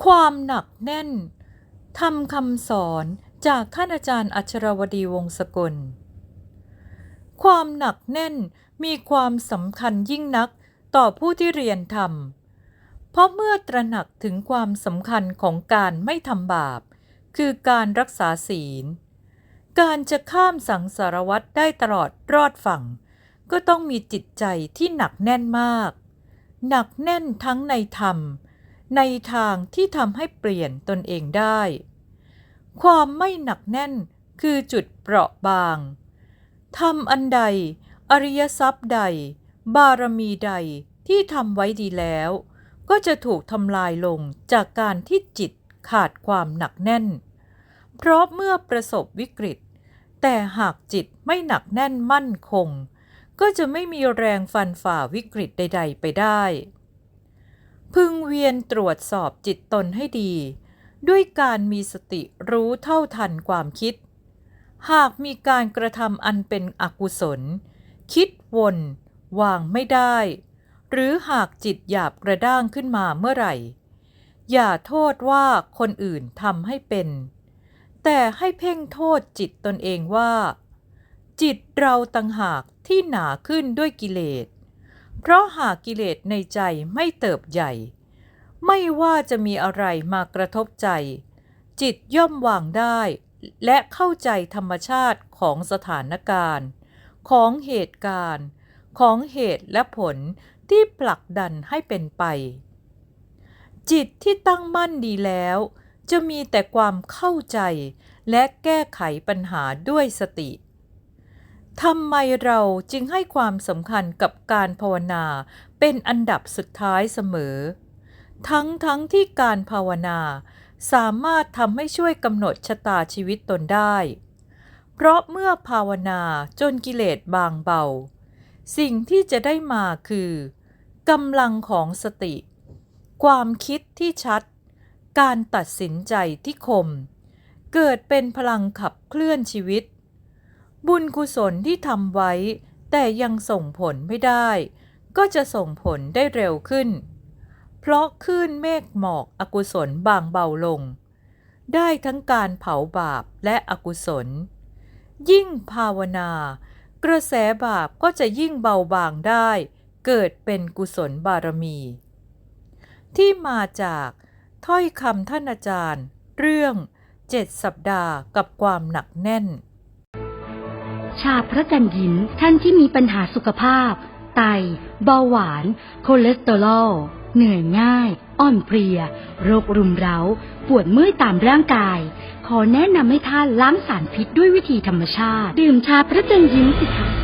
ความหนักแน่นทำคำสอนจากท่านอาจารย์อัชรวดีวงศกล ความหนักแน่นมีความสำคัญยิ่งนักต่อผู้ที่เรียนธรรม เพราะเมื่อตระหนักถึงความสำคัญของการไม่ทำบาป คือการรักษาศีล การจะข้ามสังสารวัตรได้ตลอดรอดฝั่ง ก็ต้องมีจิตใจที่หนักแน่นมาก หนักแน่นทั้งในธรรม ในทางที่ทำให้เปลี่ยนตนเองได้ ความไม่หนักแน่นคือจุดเปราะบางทำอันใด อริยทรัพย์ใด บารมีใดที่ทำไว้ดีแล้ว ก็จะถูกทำลายลงจากการที่จิตขาดความหนักแน่น เพราะเมื่อประสบวิกฤต แต่หากจิตไม่หนักแน่นมั่นคง ก็จะไม่มีแรงฟันฝ่าวิกฤตใด ๆ ไปได้ พึงเวียนตรวจสอบจิตตนให้ดี ด้วยการมีสติรู้เท่าทันความคิด หากมีการกระทำอันเป็นอกุศล คิดวนวางไม่ได้ หรือหากจิตหยาบกระด้างขึ้นมาเมื่อไหร่ อย่าโทษว่าคนอื่นทำให้เป็น แต่ให้เพ่งโทษจิตตนเองว่า จิตเราตังหากที่หนาขึ้นด้วยกิเลส เพราะหากกิเลสในใจไม่เติบใหญ่ ไม่ว่าจะมีอะไรมากระทบใจ จิตย่อมวางได้ และเข้าใจธรรมชาติของสถานการณ์ ของเหตุการณ์ ของเหตุและผลที่ผลักดันให้เป็นไป จิตที่ตั้งมั่นดีแล้ว จะมีแต่ความเข้าใจและแก้ไขปัญหาด้วยสติ ทำไมเราจึงให้ความสำคัญกับการภาวนาเป็นอันดับสุดท้ายเสมอ ทั้งทั้งที่การภาวนาสามารถทำให้ช่วยกำหนดชะตาชีวิตตนได้ เพราะเมื่อภาวนาจนกิเลสบางเบา สิ่งที่จะได้มาคือกำลังของสติ ความคิดที่ชัด การตัดสินใจที่คม เกิดเป็นพลังขับเคลื่อนชีวิต บุญกุศลที่ทำไว้ แต่ยังส่งผลไม่ได้ ก็จะส่งผลได้เร็วขึ้น เพราะคลื่นเมฆหมอกอกุศลบางเบาลง ได้ทั้งการเผาบาปและอกุศล ยิ่งภาวนา กระแสบาปก็จะยิ่งเบาบางได้ เกิดเป็นกุศลบารมี ที่มาจากถ้อยคำท่านอาจารย์ เรื่องเจ็ดสัปดาห์กับความหนักแน่น ชาพระกันยินท่านที่มีปัญหาสุขภาพ ไต เบาหวาน คอเลสเตอรอล เหนื่อยง่าย อ่อนเพลีย โรครุมเร้า ปวดเมื่อยตามร่างกาย ขอแนะนำให้ท่านล้างสารพิษด้วยวิธีธรรมชาติ ดื่มชาพระจันยินสิคะ